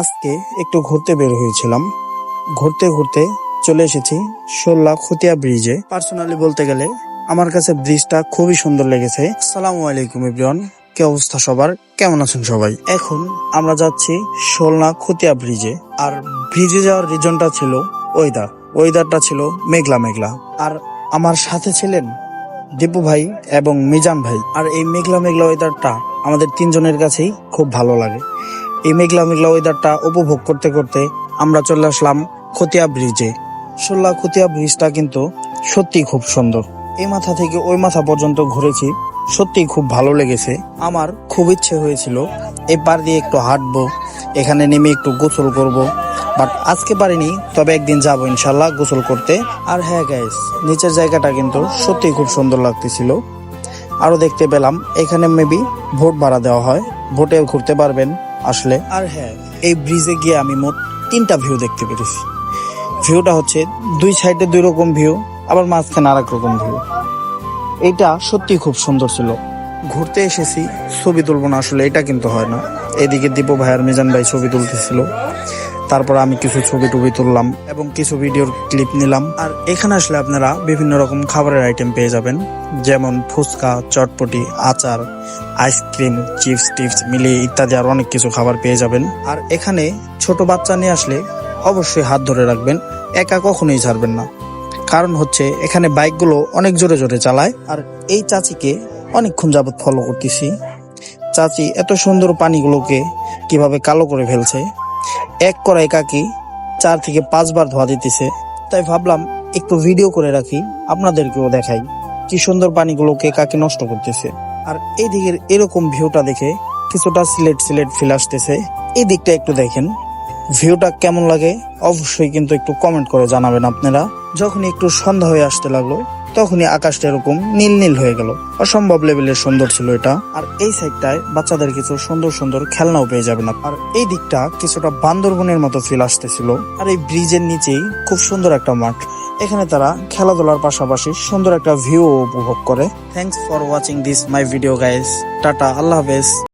আজকে একটু ঘুরতে বের হয়েছিলাম। ঘুরতে ঘুরতে চলে এসেছি শোল্লা খতিয়া ব্রিজে পার্সোনালি বলতে গেলে আমার কাছে ব্রিজটা খুবই সুন্দর লেগেছে। সালাম আলাইকুম ইব্রিয়ন কি অবস্থা সবার? কেমন আছেন সবাই? এখন আমরা যাচ্ছি শোলনা খতিয়া ব্রিজে আর ব্রিজে যাওয়ার রিজনটা ছিল ওয়েদার ওয়েদারটা ছিল মেঘলা মেঘলা। আর আমার সাথে ছিলেন দীপু ভাই এবং মিজান ভাই। আর এই মেঘলা মেঘলা ওয়েদারটা আমাদের তিনজনের কাছেই খুব ভালো লাগে। এই মেঘলা মেঘলা ওয়েদারটা উপভোগ করতে করতে আমরা চলে আসলাম খতিয়া ব্রিজে সোল্লা খতিয়া ব্রিজটা কিন্তু সত্যি খুব সুন্দর। এই মাথা থেকে ওই মাথা পর্যন্ত ঘুরেছি সত্যি খুব ভালো লেগেছে। আমার খুব ইচ্ছে হয়েছিল এই পার দিয়ে একটু হাঁটবো, এখানে নেমে একটু গোসল করব বাট আজকে পারিনি, তবে একদিন যাব ইনশাল্লাহ গোসল করতে। আর হ্যাঁ গাইস নিচের জায়গাটা কিন্তু সত্যি খুব সুন্দর লাগতেছিল। আরও দেখতে পেলাম, এখানে মেবি ভোট ভাড়া দেওয়া হয় ভোটে ঘুরতে পারবেন। আসলে আর হ্যাঁ এই ব্রিজে গিয়ে আমি মোট তিনটা ভিউ দেখতে পেরেছি। ভিউটা হচ্ছে দুই সাইডে দুই রকম ভিউ আবার মাঝখানে আর রকম ভিউ এইটা সত্যি খুব সুন্দর ছিল। ঘুরতে এসেছি, ছবি তুলবো না আসলে, এটা কিন্তু হয় না। এদিকে দীপু ভাই আর মিজান ভাই ছবি তুলতেছিল। তারপর আমি কিছু ছবি টবি তুললাম এবং কিছু ভিডিওর ক্লিপ নিলাম। আর এখানে আসলে আপনারা বিভিন্ন রকম খাবারের আইটেম পেয়ে যাবেন। যেমন ফুচকা, চটপটি, আচার, আইসক্রিম, চিপস টিপস মিলিয়ে ইত্যাদি আর অনেক কিছু খাবার পেয়ে যাবেন। আর এখানে ছোট বাচ্চা নিয়ে আসলে অবশ্যই হাত ধরে রাখবেন, একা কখনোই ছাড়বেন না। কারণ হচ্ছে এখানে বাইকগুলো অনেক জোরে জোরে চালায়। আর এই চাচিকে অনেকক্ষণ যাবত ফলো করতেছি। চাচি এত সুন্দর পানিগুলোকে কীভাবে কালো করে ফেলছে। এক কড়াই কাকি চার থেকে পাঁচবার ধোয়া দিতেছে। তাই ভাবলাম একটু ভিডিও করে রাখি, আপনাদেরকেও দেখাই কি সুন্দর পানিগুলোকে কাকি নষ্ট করতেছে। আর এই দিকের এরকম ভিউটা দেখে কিছুটা সিলেট সিলেট ফিল আসতেছে। এই দিকটা একটু দেখেন ভিউটা কেমন লাগে অবশ্যই কিন্তু একটু কমেন্ট করে জানাবেন আপনারা। যখন একটু সন্ধ্যা হয়ে আসতে লাগল তখনই আকাশটা এরকম নীল নীল হয়ে গেল। অসম্ভব লেভেলের সুন্দর ছিল এটা। আর এই সাইডটায় বাচ্চাদের কিছু সুন্দর সুন্দর খেলনাও পেয়ে যাবেন আর এই দিকটা কিছুটা বান্দরবনের মতো ফিল আসতেছিল। আর এই ব্রিজের নিচেই খুব সুন্দর একটা মাঠ। এখানে তারা খেলাধুলার পাশাপাশি সুন্দর একটা ভিউ উপভোগ করে। Thanks for watching this my video guys tata, আল্লাহ হাফেজ।